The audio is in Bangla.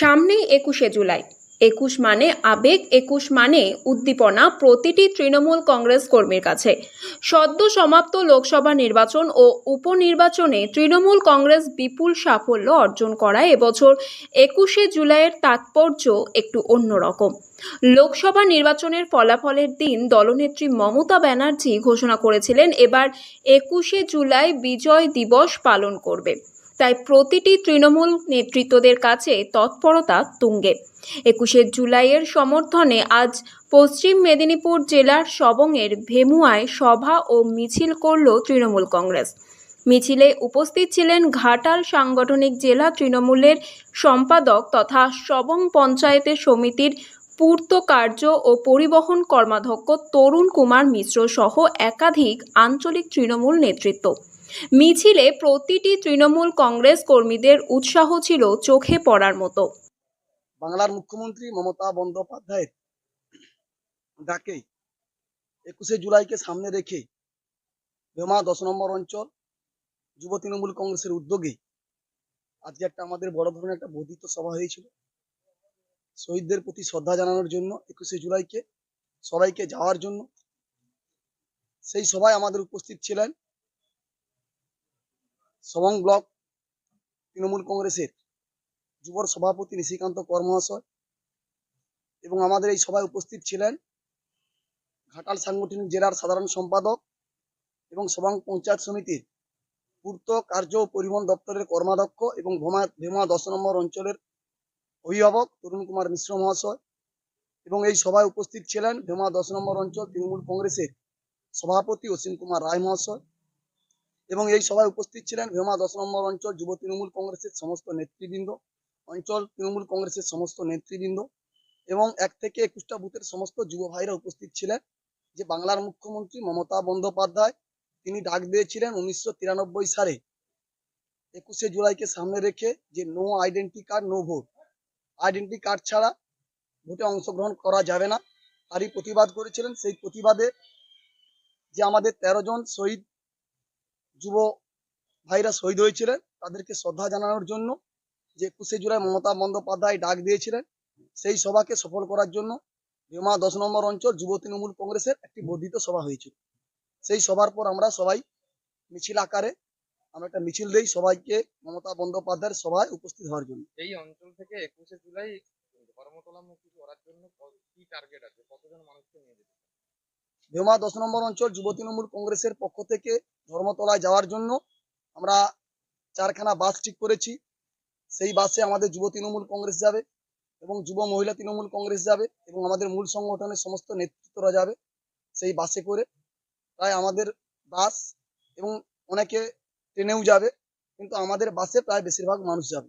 সামনেই একুশে জুলাই। একুশ মানে আবেগ, একুশ মানে উদ্দীপনা প্রতিটি তৃণমূল কংগ্রেস কর্মীর কাছে। সদ্য সমাপ্ত লোকসভা নির্বাচন ও উপনির্বাচনে তৃণমূল কংগ্রেস বিপুল সাফল্য অর্জন করায় এবছর একুশে জুলাইয়ের তাৎপর্য একটু অন্যরকম। লোকসভা নির্বাচনের ফলাফলের দিন দলনেত্রী মমতা ব্যানার্জি ঘোষণা করেছিলেন, এবার একুশে জুলাই বিজয় দিবস পালন করবে। তাই প্রতিটি তৃণমূল নেতৃত্বদের কাছে তৎপরতা তুঙ্গে। একুশে জুলাইয়ের সমর্থনে আজ পশ্চিম মেদিনীপুর জেলার সবংয়ের ভেমুয়ায় সভা ও মিছিল করল তৃণমূল কংগ্রেস। মিছিলে উপস্থিত ছিলেন ঘাটাল সাংগঠনিক জেলা তৃণমূলের সম্পাদক তথা সবং পঞ্চায়েতের সমিতির পূর্ত কার্য ও পরিবহন কর্মাধ্যক্ষ তরুণ কুমার মিশ্র সহ একাধিক আঞ্চলিক তৃণমূল নেতৃত্ব। মিছিলে প্রতিটি তৃণমূল কংগ্রেস কর্মীদের উৎসাহ ছিল চোখে পড়ার মতো। বাংলার মুখ্যমন্ত্রী মমতা বন্দ্যোপাধ্যায়ের ডাকে একুশে জুলাইকে সামনে রেখে ভেমা দশ নম্বর অঞ্চল যুব তৃণমূল কংগ্রেসের উদ্যোগে আজকে একটা আমাদের বড় ধরনের একটা বর্ধিত সভা হয়েছিল। শহীদদের প্রতি শ্রদ্ধা জানানোর জন্য একুশে জুলাইকে, সবাইকে যাওয়ার জন্য সেই সভায় আমাদের উপস্থিত ছিলেন সবং ব্লক তৃণমূল কংগ্রেসের যুবর সভাপতি নিশিকান্ত কর্মহাশয় এবং আমাদের এই সভায় উপস্থিত ছিলেন ঘাটাল সাংগঠনিক জেলার সাধারণ সম্পাদক এবং সবাং পঞ্চায়েত সমিতির পূর্ত কার্য পরিবহন দপ্তরের কর্মাধ্যক্ষ এবং ভোমা ভেমা দশ নম্বর অঞ্চলের অভিভাবক তরুণ কুমার মিশ্র মহাশয় এবং এই সভায় উপস্থিত ছিলেন ভেমা দশ নম্বর অঞ্চল তৃণমূল কংগ্রেসের সভাপতি অসীম কুমার রায় মহাশয় এবং এই সভায় উপস্থিত ছিলেন ভেমা দশ নম্বর অঞ্চল যুব তৃণমূল কংগ্রেসের সমস্ত নেতৃবৃন্দ, অঞ্চল তৃণমূল কংগ্রেসের সমস্ত নেতৃবৃন্দ এবং এক থেকে একুশটা বুথের সমস্ত যুব ভাইরা উপস্থিত ছিলেন। যে বাংলার মুখ্যমন্ত্রী মমতা বন্দ্যোপাধ্যায়, তিনি ডাক দিয়েছিলেন উনিশশো তিরানব্বই সালে একুশে জুলাইকে সামনে রেখে যে no identity card, no vote. Identity card ছাড়া ভোটে অংশগ্রহণ করা যাবে না। তারই প্রতিবাদ করেছিলেন। সেই প্রতিবাদে যে আমাদের তেরো জন শহীদ যুব ভাইরা শহীদ হয়েছিলেন। তাদেরকে শ্রদ্ধা জানানোর জন্য যে একুশে জুলাই মমতা বন্দ্যোপাধ্যায় ডাক দিয়েছিলেন, সেই সভাকে সফল করার জন্য ভীমা দশ নম্বর অঞ্চল যুব তৃণমূল কংগ্রেসের একটি বর্ধিত সভা হয়েছিল। সেই সভার পর আমরা সবাই মিছিল আকারে আমরা একটা মিছিল দেই সবাইকে মমতা বন্দ্যোপাধ্যায়ের সভায় উপস্থিত হওয়ার জন্য। এই অঞ্চল থেকে একুশে জুলাই ধর্মতলামুখী করার জন্য কি টার্গেট আছে? কতজন মানুষকে নিয়ে যেতে? ভীমা দশ নম্বর অঞ্চল যুব তৃণমূল কংগ্রেসের পক্ষ থেকে ধর্মতলায় যাওয়ার জন্য আমরা চারখানা বাস ঠিক করেছি। সেই বাসে আমাদের যুব তৃণমূল কংগ্রেস যাবে এবং যুব মহিলা তৃণমূল কংগ্রেস যাবে এবং আমাদের মূল সংগঠনের সমস্ত নেতৃত্বরা যাবে সেই বাসে করে। প্রায় আমাদের বাস এবং অনেকে ট্রেনেও যাবে, কিন্তু আমাদের বাসে প্রায় বেশিরভাগ মানুষ যাবে।